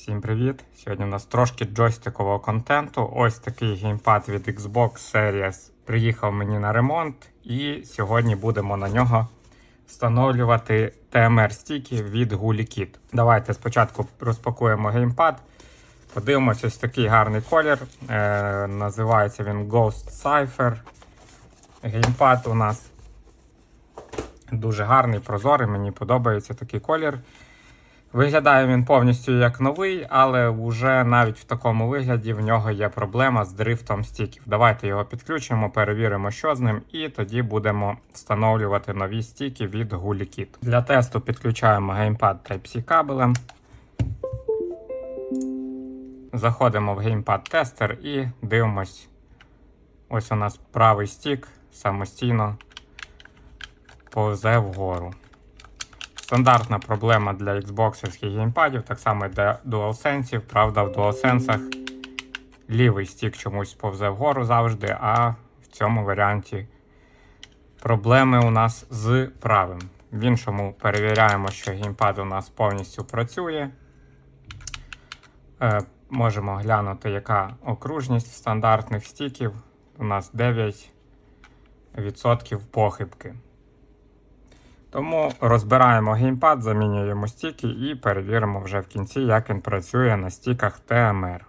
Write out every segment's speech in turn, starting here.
Всім привіт! Сьогодні у нас трошки джойстикового контенту. Ось такий геймпад від Xbox Series приїхав мені на ремонт, і сьогодні будемо на нього встановлювати TMR стіки від GuliKit. Давайте спочатку розпакуємо геймпад. Подивимось, ось такий гарний колір. Е, називається він Ghost Cipher. Геймпад у нас дуже гарний, прозорий, мені подобається такий колір. Виглядає він повністю як новий, але вже навіть в такому вигляді в нього є проблема з дрифтом стіків. Давайте його підключимо, перевіримо, що з ним, і тоді будемо встановлювати нові стіки від GuliKit. Для тесту підключаємо геймпад Type-C кабелем. Заходимо в геймпад тестер і дивимось. Ось у нас правий стік самостійно повзе вгору. Стандартна проблема для Xbox геймпадів, так само для DualSense. Правда, в DualSense лівий стік чомусь повзе вгору завжди, а в цьому варіанті проблеми у нас з правим. В іншому перевіряємо, що геймпад у нас повністю працює. Е, можемо глянути, яка окружність стандартних стіків. У нас 9% похибки. Тому розбираємо геймпад, замінюємо стіки і перевіримо вже в кінці, як він працює на стіках TMR.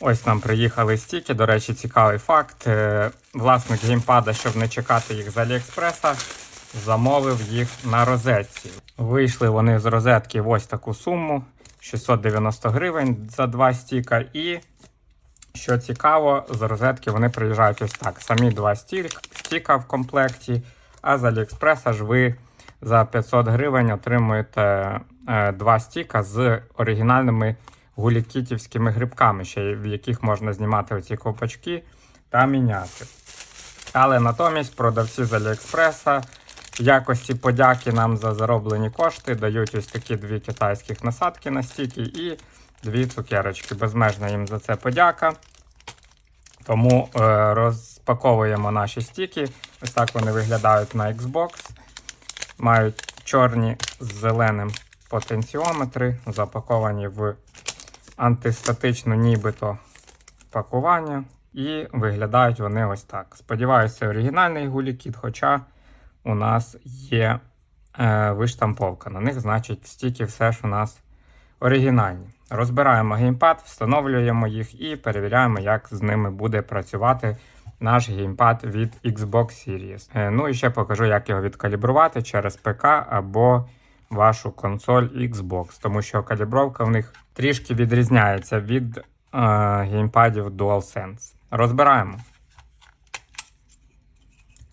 Ось нам приїхали стіки. До речі, цікавий факт. Е, Власник геймпада, щоб не чекати їх з Аліекспреса, замовив їх на розетці. Вийшли вони з розетки в ось таку суму: 690 гривень за два стіка. І, що цікаво, з розетки вони приїжджають ось так. Самі два стіка в комплекті. А з Аліекспреса ж ви за 500 гривень отримуєте е, два стіка з оригінальними гулікітівськими грибками, ще в яких можна знімати оці ковпачки та міняти. Але натомість продавці з Аліекспреса в якості подяки нам за зароблені кошти дають ось такі дві китайських насадки на стіки і дві цукерочки. Безмежна їм за це подяка. Тому е, розпаковуємо наші стіки. Ось так вони виглядають на Xbox. Мають чорні з зеленим потенціометри, запаковані в антистатичну нібито пакування. І виглядають вони ось так. Сподіваюся, оригінальний гулікіт, хоча у нас є е, виштамповка. На них, значить, стіки все ж у нас оригінальні. Розбираємо геймпад, встановлюємо їх і перевіряємо, як з ними буде працювати наш геймпад від Xbox Series. Е, Ну і ще покажу, як його відкалібрувати через ПК або вашу консоль Xbox, тому що калібровка в них трішки відрізняється від е, геймпадів DualSense. Розбираємо.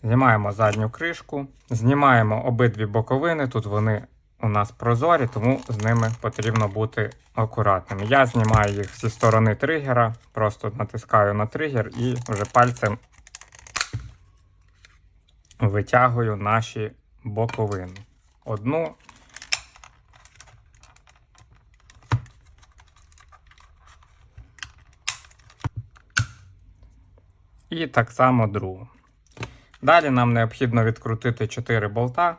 Знімаємо задню кришку, знімаємо обидві боковини. Тут вони у нас прозорі, тому з ними потрібно бути акуратним. Я знімаю їх зі сторони тригера, просто натискаю на тригер і вже пальцем витягую наші боковини. Одну. І так само другу. Далі нам необхідно відкрутити 4 болта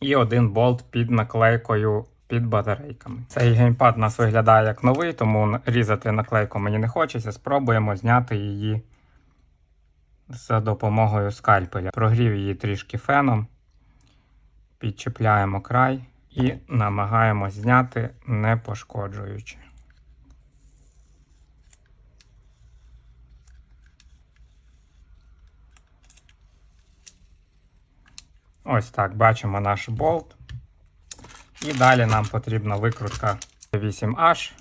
і один болт під наклейкою під батарейками. Цей геймпад у нас виглядає як новий, тому різати наклейку мені не хочеться. Спробуємо зняти її за допомогою скальпеля. Прогрів її трішки феном, підчіпляємо край і намагаємось зняти, не пошкоджуючи. Ось так бачимо наш болт. І далі нам потрібна викрутка 8H,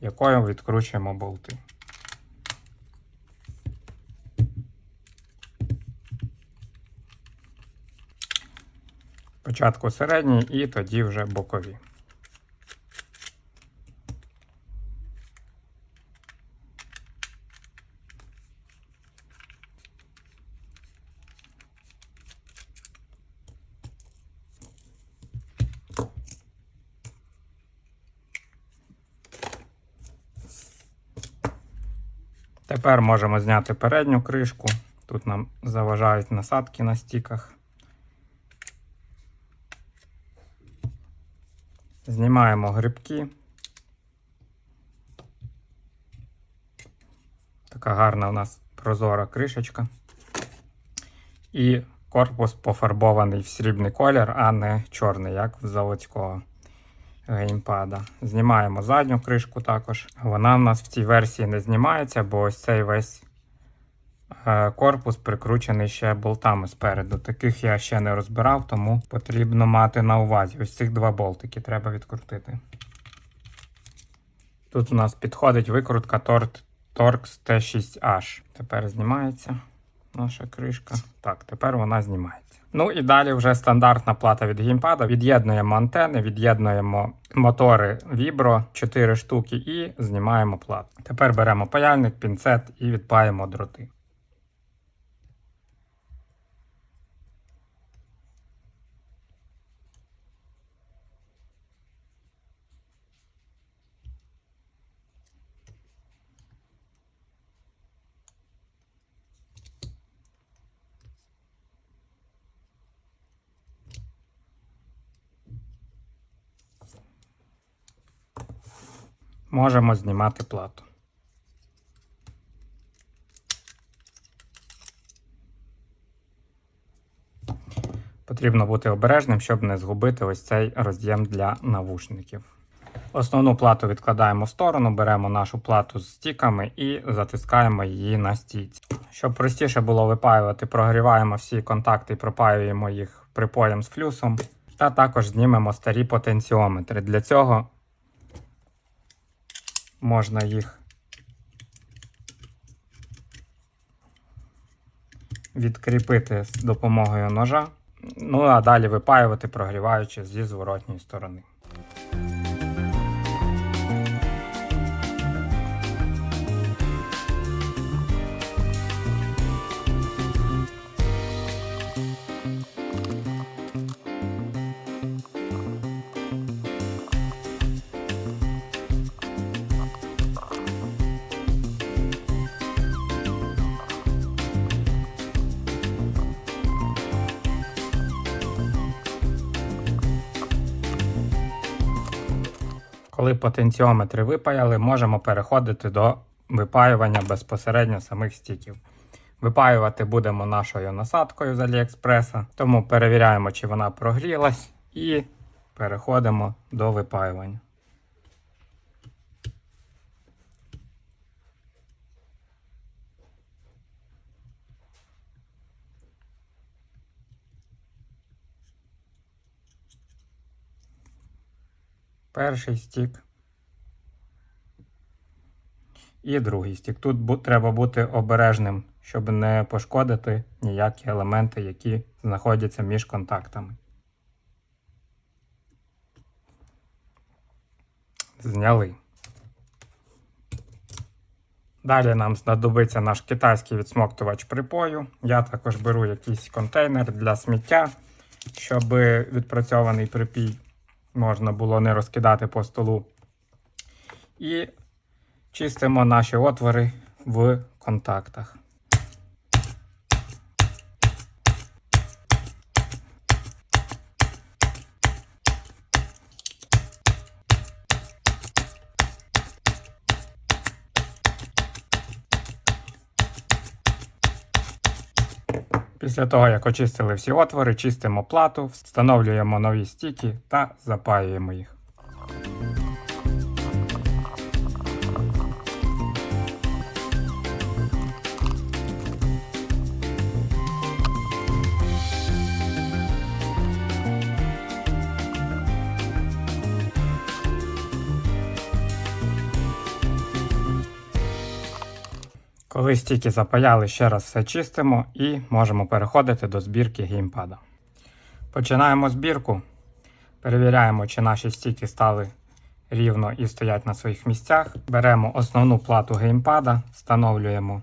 якою відкручуємо болти. Спочатку середній і тоді вже бокові. Тепер можемо зняти передню кришку. Тут нам заважають насадки на стіках. Знімаємо грибки. Така гарна у нас прозора кришечка. І корпус пофарбований в срібний колір, а не чорний, як в заводського геймпада. Знімаємо задню кришку також. Вона в нас в цій версії не знімається, бо ось цей весь е, корпус прикручений ще болтами спереду. Таких я ще не розбирав, тому потрібно мати на увазі. Ось цих два болтики треба відкрутити. Тут у нас підходить викрутка Tor- Torx T6H. Тепер знімається наша кришка. Так, тепер вона знімається. Ну і далі вже стандартна плата від геймпада. Від'єднуємо антени, від'єднуємо мотори Vibro 4 штуки і знімаємо плату. Тепер беремо паяльник, пінцет і відпаємо дроти. Можемо знімати плату. Потрібно бути обережним, щоб не згубити ось цей роз'єм для навушників. Основну плату відкладаємо в сторону, беремо нашу плату з стіками і затискаємо її на стійці. Щоб простіше було випаювати, прогріваємо всі контакти і пропаюємо їх припоєм з флюсом. Та також знімемо старі потенціометри. Для цього можна їх відкріпити з допомогою ножа. Ну а далі випаювати, прогріваючи зі зворотньої сторони. Коли потенціометри випаяли, можемо переходити до випаювання безпосередньо самих стіків. Випаювати будемо нашою насадкою з Аліекспреса, тому перевіряємо, чи вона прогрілась, і переходимо до випаювання. Перший стік. І другий стік. Тут треба бути обережним, щоб не пошкодити ніякі елементи, які знаходяться між контактами. Зняли. Далі нам знадобиться наш китайський відсмоктувач припою. Я також беру якийсь контейнер для сміття, щоб відпрацьований припій можна було не розкидати по столу. І чистимо наші отвори в контактах. Після того, як очистили всі отвори, чистимо плату, встановлюємо нові стіки та запаюємо їх. Коли стільки запаяли, ще раз все чистимо і можемо переходити до збірки геймпада. Починаємо збірку. Перевіряємо, чи наші стіки стали рівно і стоять на своїх місцях. Беремо основну плату геймпада, встановлюємо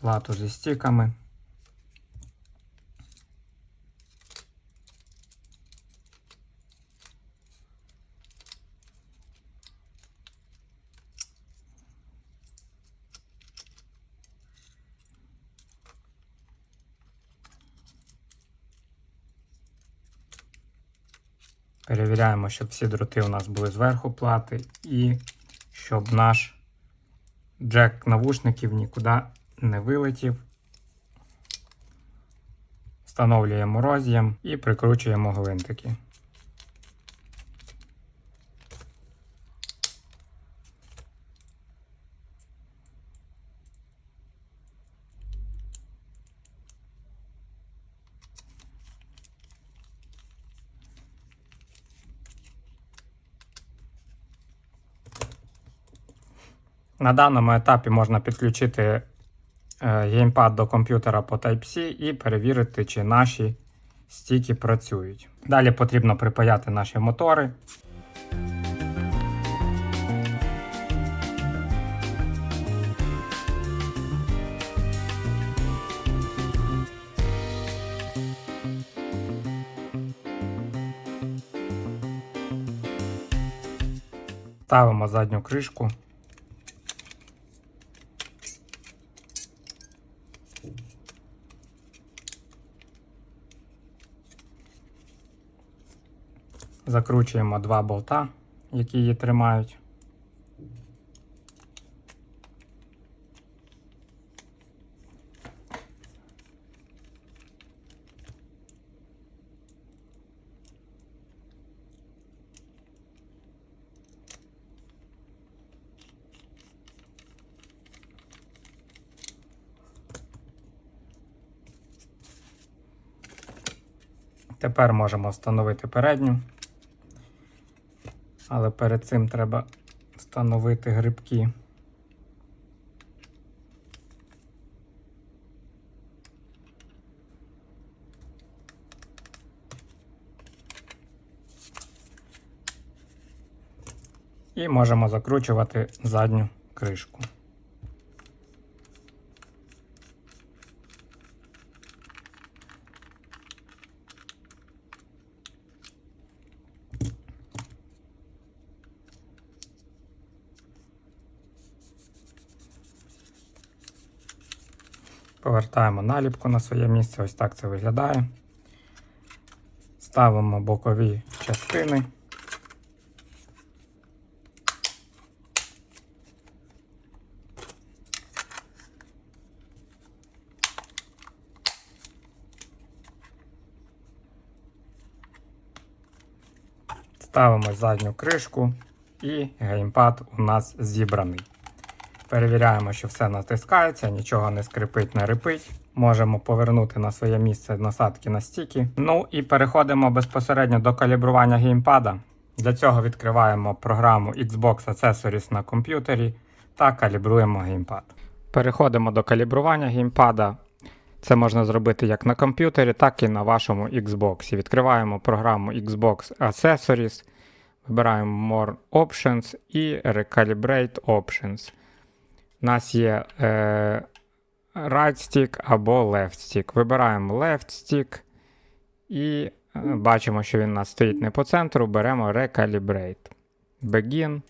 плату зі стіками. Перевіряємо, щоб всі дроти у нас були зверху плати і щоб наш джек навушників нікуди не вилетів. Встановлюємо роз'єм і прикручуємо гвинтики. На даному етапі можна підключити е, геймпад до комп'ютера по Type-C і перевірити, чи наші стіки працюють. Далі потрібно припаяти наші мотори. Ставимо задню кришку. Закручуємо два болта, які її тримають. Тепер можемо встановити передню. Але перед цим треба встановити грибки. І можемо закручувати задню кришку. Повертаємо наліпку на своє місце. Ось так це виглядає. Ставимо бокові частини. Ставимо задню кришку і геймпад у нас зібраний. Перевіряємо, що все натискається, нічого не скрипить, не рипить. Можемо повернути на своє місце насадки на стіки. Ну і переходимо безпосередньо до калібрування геймпада. Для цього відкриваємо програму Xbox Accessories на комп'ютері та калібруємо геймпад. Переходимо до калібрування геймпада. Це можна зробити як на комп'ютері, так і на вашому Xbox. Відкриваємо програму Xbox Accessories, вибираємо More Options і Recalibrate Options. У нас є е, right stick або left stick. Вибираємо left stick і е, бачимо, що він у нас стоїть не по центру. Беремо Recalibrate. Begin.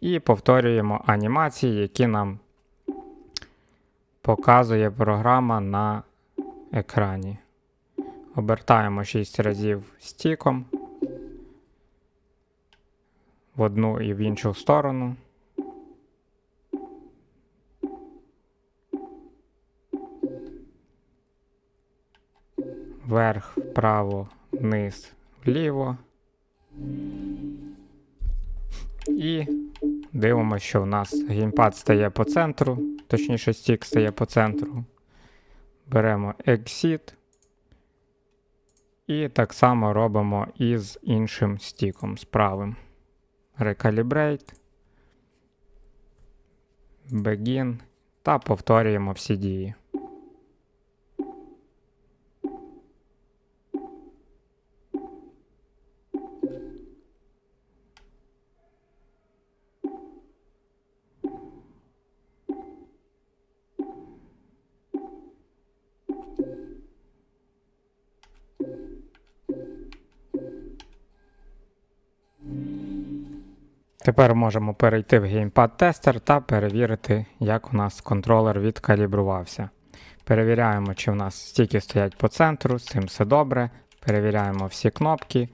І повторюємо анімації, які нам показує програма на екрані. Обертаємо 6 разів стіком в одну і в іншу сторону. Вверх, вправо, вниз, вліво. І дивимося, що в нас геймпад стає по центру, точніше, стік стає по центру. Беремо Exit. І так само робимо і з іншим стіком, з правим. Recalibrate. Begin. Та повторюємо всі дії. Тепер можемо перейти в геймпад тестер та перевірити, як у нас контролер відкалібрувався. Перевіряємо, чи у нас стіки стоять по центру, з цим все добре. Перевіряємо всі кнопки,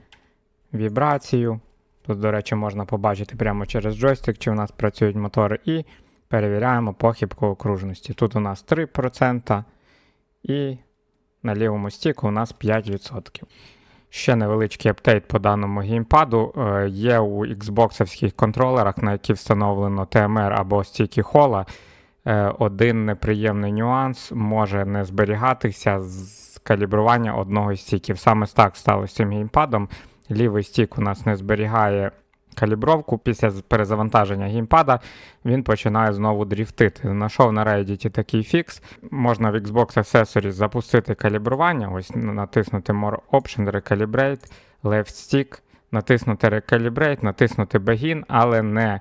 вібрацію. Тут, до речі, можна побачити прямо через джойстик, чи у нас працюють мотори, і перевіряємо похибку окружності. Тут у нас 3% і на лівому стіку у нас 5%. Ще невеличкий аптейт по даному геймпаду. Е, Є у Xbox контролерах, на які встановлено TMR або стійки хола. е, Один неприємний нюанс може не зберігатися з калібрування одного з стіків. Саме так сталося з цим геймпадом. Лівий стік у нас не зберігає калібровку. Після перезавантаження геймпада він починає знову дріфтити. Знайшов на Reddit такий фікс. Можна в Xbox Accessories запустити калібрування, ось натиснути More Option, Recalibrate, Left Stick, натиснути Recalibrate, натиснути Begin, але не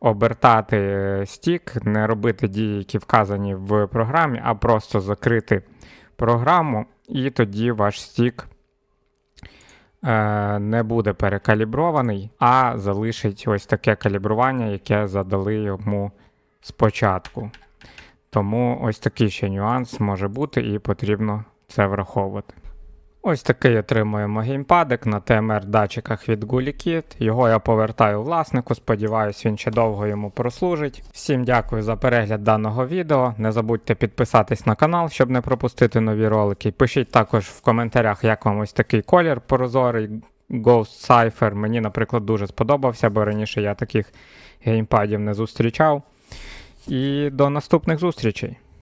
обертати е, стік, не робити дії, які вказані в програмі, а просто закрити програму, і тоді ваш стік не буде перекалібрований, а залишить ось таке калібрування, яке задали йому спочатку. Тому ось такий ще нюанс може бути, і потрібно це враховувати. Ось такий отримуємо геймпадик на TMR датчиках від GuliKit. Його я повертаю власнику. Сподіваюсь, він ще довго йому прослужить. Всім дякую за перегляд даного відео. Не забудьте підписатись на канал, щоб не пропустити нові ролики. Пишіть також в коментарях, як вам ось такий колір прозорий Ghost Cypher. Мені, наприклад, дуже сподобався, бо раніше я таких геймпадів не зустрічав. І до наступних зустрічей!